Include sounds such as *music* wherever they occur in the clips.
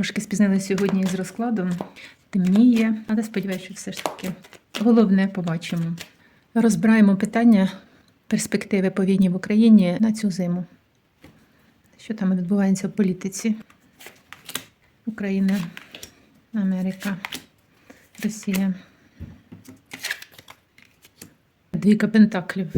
Трошки спізнилася сьогодні з розкладом. Темніє, але сподіваюся, що все ж таки головне побачимо. Розбираємо питання перспективи по війні в Україні на цю зиму. Що там відбувається в політиці? Україна, Америка, Росія. Двійка пентаклів.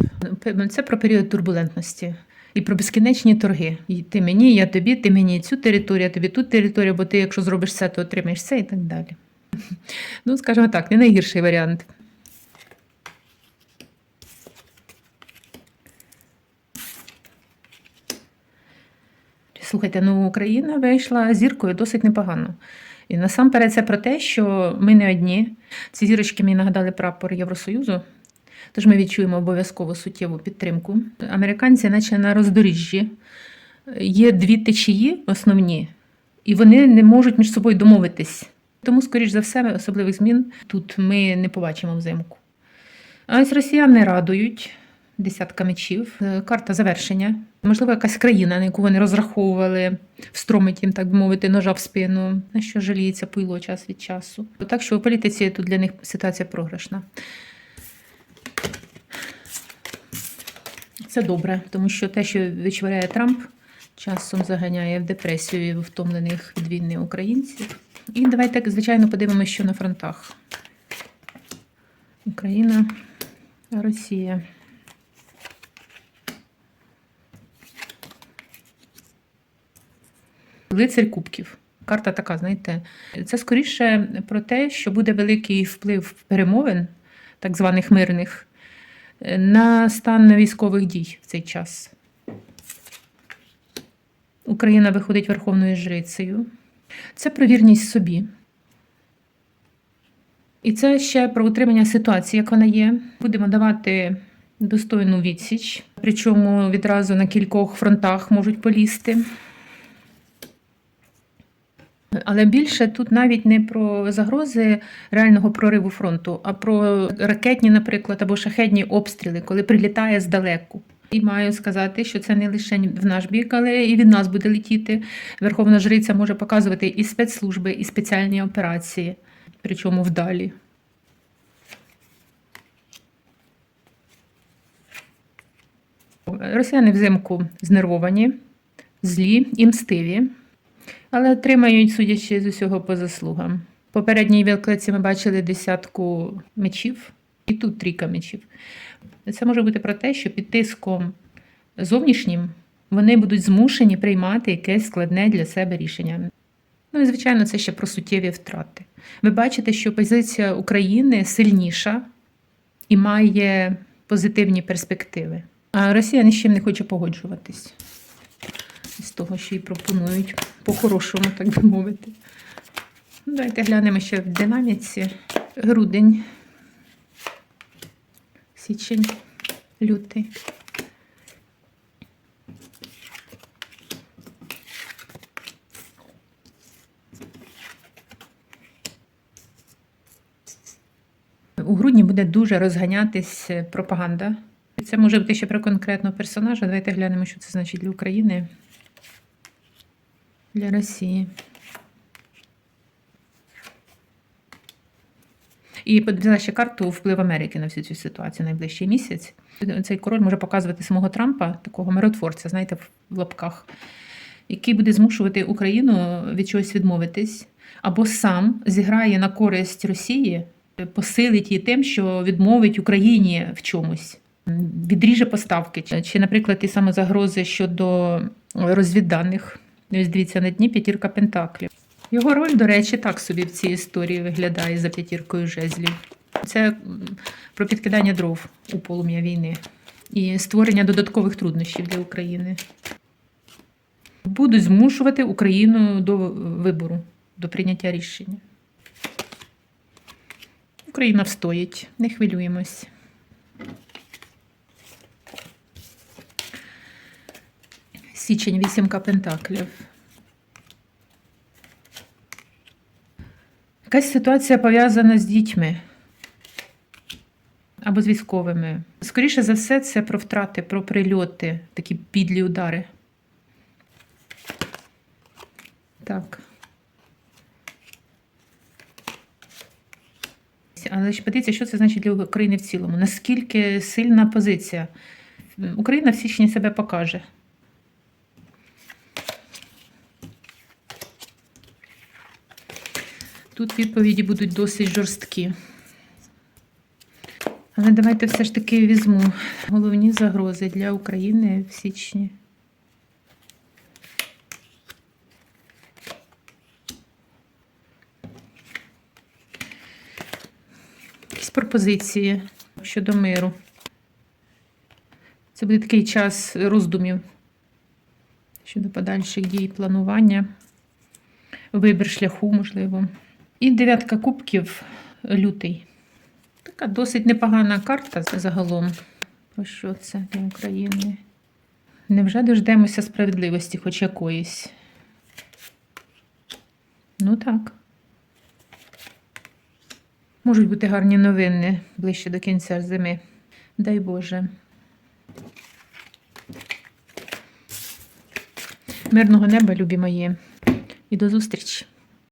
Це про період турбулентності і про безкінечні торги. І ти мені, я тобі, ти мені цю територію, тобі ту територію, бо ти, якщо зробиш це, то отримаєш це і так далі. *laughs* Ну, скажімо так, не найгірший варіант. Слухайте, ну Україна вийшла зіркою досить непогано. І насамперед це про те, що ми не одні. Ці зірочки мені нагадали прапор Євросоюзу. Тож ми відчуємо обов'язково суттєву підтримку. Американці, наче на роздоріжжі, є дві течії основні, і вони не можуть між собою домовитись. Тому, скоріш за все, особливих змін тут ми не побачимо взимку. А ось росіяни радують десятка мечів, Е, карта завершення. Можливо, якась країна, на яку вони розраховували, встромить їм, так би мовити, ножа в спину, на що жаліється пуйло час від часу. Так що у політиці тут для них ситуація програшна. Це добре, тому що те, що вичворяє Трамп, часом заганяє в депресію втомлених від війни українців. І давайте, звичайно, подивимося, що на фронтах. Україна, Росія. Лицарь Кубків. Карта така, знаєте, це скоріше про те, що буде великий вплив перемовин, так званих мирних, на стан військових дій в цей час. Україна виходить верховною жрицею. Це про вірність собі. І це ще про утримання ситуації, як вона є. Будемо давати достойну відсіч, причому відразу на кількох фронтах можуть полізти. Але більше тут навіть не про загрози реального прориву фронту, а про ракетні, наприклад, або шахедні обстріли, коли прилітає здалеку. І маю сказати, що це не лише в наш бік, але і від нас буде летіти. Верховна Жриця може показувати і спецслужби, і спеціальні операції, причому вдалі. Росіяни взимку знервовані, злі і мстиві але отримають, судячи з усього, по заслугам. В попередній вілклиці ми бачили десятку мечів, і тут трійка мечів. Це може бути про те, що під тиском зовнішнім вони будуть змушені приймати якесь складне для себе рішення. Ну і, звичайно, це ще про суттєві втрати. Ви бачите, що позиція України сильніша і має позитивні перспективи. А Росія ні з чим не хоче погоджуватись з того, що їй пропонують по-хорошому, так би мовити. Ну, Давайте глянемо ще в динаміці. Грудень, січень, лютий. У грудні буде дуже розганятись пропаганда. Це може бути ще про конкретного персонажа. Давайте глянемо, що це значить для України для Росії. І подивила ще карту вплив Америки на всю цю ситуацію найближчий місяць. Цей король може показувати самого Трампа, такого миротворця, знаєте, в лапках, який буде змушувати Україну від чогось відмовитись, або сам зіграє на користь Росії, посилить її тим, що відмовить Україні в чомусь, відріже поставки. Чи, наприклад, ті саме загрози щодо розвідданих. Ось дивіться, на дні п'ятірка пентаклів. Його роль, до речі, так собі в цій історії виглядає за п'ятіркою жезлів. Це про підкидання дров у полум'я війни і створення додаткових труднощів для України. Будуть змушувати Україну до вибору, до прийняття рішення. Україна встоїть, не хвилюємось. Січень вісімка пентаклів. Якась ситуація пов'язана з дітьми або з військовими. Скоріше за все, це про втрати, про прильоти, такі підлі удари. Так. Але ж подивіться, що це значить для України в цілому? Наскільки сильна позиція? Україна в січні себе покаже. Тут відповіді будуть досить жорсткі. Але давайте все ж таки візьму головні загрози для України в січні. Якісь пропозиції щодо миру. Це буде такий час роздумів щодо подальших дій, планування, вибір шляху, можливо. І дев'ятка кубків лютий. Така досить непогана карта загалом. Про що це для України? Невже дождемося справедливості хоч якоїсь? Ну так. Можуть бути гарні новини ближче до кінця зими. Дай Боже. Мирного неба, любі мої. І до зустрічі!